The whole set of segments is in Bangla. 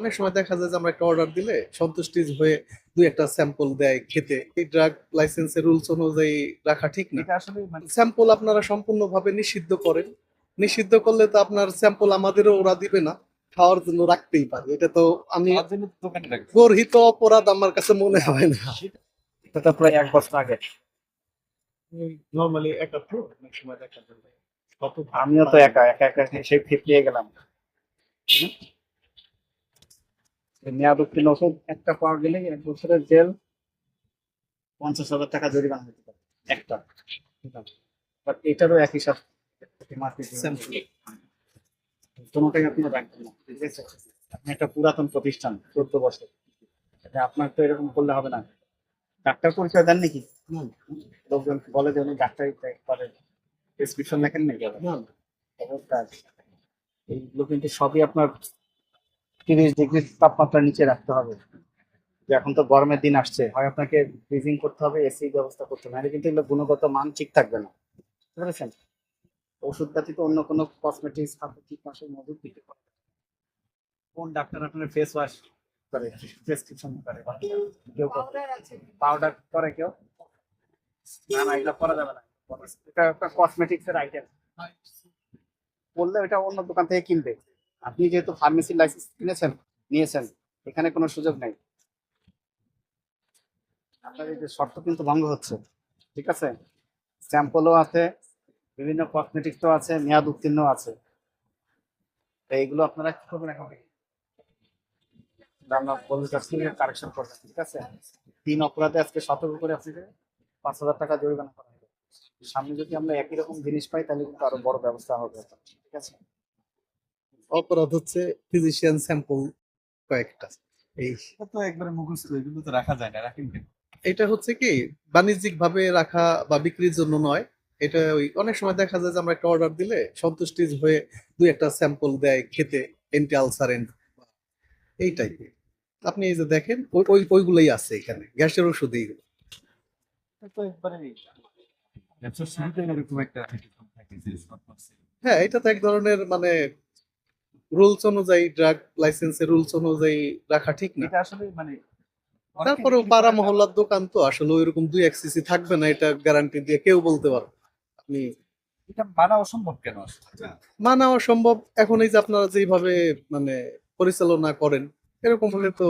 অনেক সময় দেখা যায় যে আমরা একটা অর্ডার দিলে সন্তুষ্টি হয়ে দুই একটা স্যাম্পল দেয় খেতে। এই ড্রাগ লাইসেন্সের রুলস অনুযায়ী রাখা ঠিক না। এটা আসলে মানে স্যাম্পল আপনারা সম্পূর্ণভাবে নিষিদ্ধ করেন। নিষিদ্ধ করলে তো আপনার স্যাম্পল আমাদেরও ওরা দিবে না। খাওয়ার জন্য রাখতেই পারে। এটা তো আমি গর্হিত অপরাধ আমার কাছে মনে হয় না। এটা তো প্রায় এক বছর আগে। নর্মালি একটা তো অনেক সময় দেখা যায়। আমিও তো একা একা একা সে ফিপলিয়ে গেলাম হুম? এই মেয়াদ উত্তীর্ণ ওষুধ একটা পাওয়া গেলে এক বছরের জেল পঞ্চাশ হাজার টাকা জরিমানা হতে পারে একটা। বাট এটারও একই সাথে. কোনোটাই আপনি রাখবেন না ঠিক আছে? আপনি একটা পুরাতন প্রতিষ্ঠান চোদ্দ বছর। এটা আপনার তো এরকম করলে হবে না। ডাক্তার পরিচয় দেন নাকি? লোকজন বলে যে উনি ডাক্তারি করে প্রেসক্রিপশন লেখেন নাকি? খবরদার। এইগুলো কিন্তু সবই আপনার তিরিশ ডিগ্রি তাপমাত্রার নিচে রাখতে হবে। যে এখন তো গরমের দিন আসছে হয় আপনাকে ফ্রিজিং করতে হবে এসি ব্যবস্থা করতে হবে কিন্তু এগুলো গুণগত মান ঠিক থাকবে না। বুঝতে পেরেছেন? ওষুধ ব্যতীত অন্য কোনো কসমেটিক্স খাদ্য কীটনাশক মজুদ দিতে পারে কোন ডাক্তার আপনার ফেস ওয়াশ করে প্রেসক্রিপশন করে কেউ পাউডার করে? কেউ? না না এগুলো করা যাবে না। এটা একটা কসমেটিক্স এর আইটেম বললে এটা অন্য দোকান থেকে কিনবে। আপনি যেহেতু ফার্মেসির লাইসেন্স কিনেছেন, নিয়েছেন, এখানে কোনো সুযোগ নেই। আপনার এই যে শর্ত কিন্তু ভঙ্গ হচ্ছে, ঠিক আছে? স্যাম্পলও আছে, বিভিন্ন কসমেটিক্সও আছে, মেয়াদ উত্তীর্ণ আছে। এইগুলো আপনারা কি করবেন এখন? ঠিক আছে? তিন অপরাধে আজকে সতর্ক করে পাঁচ হাজার টাকা করা সামনে যদি আমরা একই রকম জিনিস পাই, তাহলে কিন্তু আরও বড় ব্যবস্থা হবে। ঠিক আছে? অপরাধ হচ্ছে ফিজিশিয়ান স্যাম্পল কয়েকটা। এই এটা তো একবারে মুখস্থ এগুলো তো রাখা যায় না রাখেন কেন? এটা হচ্ছে কি বাণিজ্যিক ভাবে রাখা বা বিক্রির জন্য নয়। এটা ওই অনেক সময় দেখা যায় যে আমরা একটা অর্ডার দিলে সন্তুষ্টি হয়ে দুই একটা স্যাম্পল দেয় খেতে এন্টি আলসারেন্ট এই টাইপের আপনি এই যে দেখেন ওই ওই ওইগুলোই আছে এখানে গ্যাসের ওষুধ এইগুলো। হ্যাঁ এটা তো এক ধরনের মানে রুলস অনুযায়ী ড্রাগ লাইসেন্সের রুলস অনুযায়ী রাখা ঠিক না। এটা আসলে মানে বিক্রি পাড়া মহল্লার দোকান তো আসলে ওইরকম দুই এক সিসি থাকবে না এটা গ্যারান্টি দিয়ে কেউ বলতে পারবে না। আপনি এটা মানা অসম্ভব কেন আসলে? মানা অসম্ভব এখন এই যে আপনারা যেভাবে মানে পরিচালনা করেন এরকম হলে তো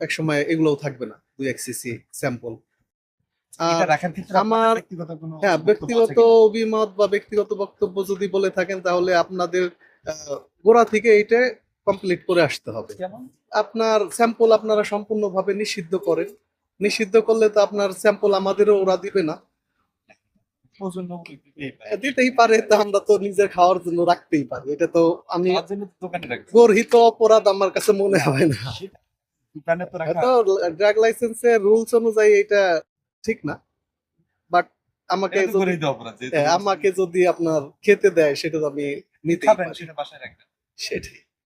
এক সময় এগুলোও থাকবে না দুই এক সিসি স্যাম্পল এটা রাখার ক্ষেত্রে আপনার আমার- ব্যক্তিগত হ্যাঁ ব্যক্তিগত অভিমত বা ব্যক্তিগত বক্তব্য যদি বলে থাকেন তাহলে আপনাদের আহ, গোড়া থেকে এটা কমপ্লিট করে আসতে হবে। আপনার স্যাম্পল আপনারা সম্পূর্ণভাবে নিষিদ্ধ করেন। নিষিদ্ধ করলে তো আপনার স্যাম্পল আমাদেরও ওরা দিবে না। দিতেই পারে। তো আমরা তো নিজের খাওয়ার জন্য রাখতেই পারি। এটা তো আমি গর্হিত অপরাধ আমার কাছে মনে হয় না। ড্রাগ লাইসেন্সের রুলস অনুযায়ী এটা ঠিক না। আমাকে হ্যাঁ, আমাকে যদি আপনার খেতে দেয় সেটা তো আমি নিতে পারি। সেটা বাসায় রাখবেন। সেটাই।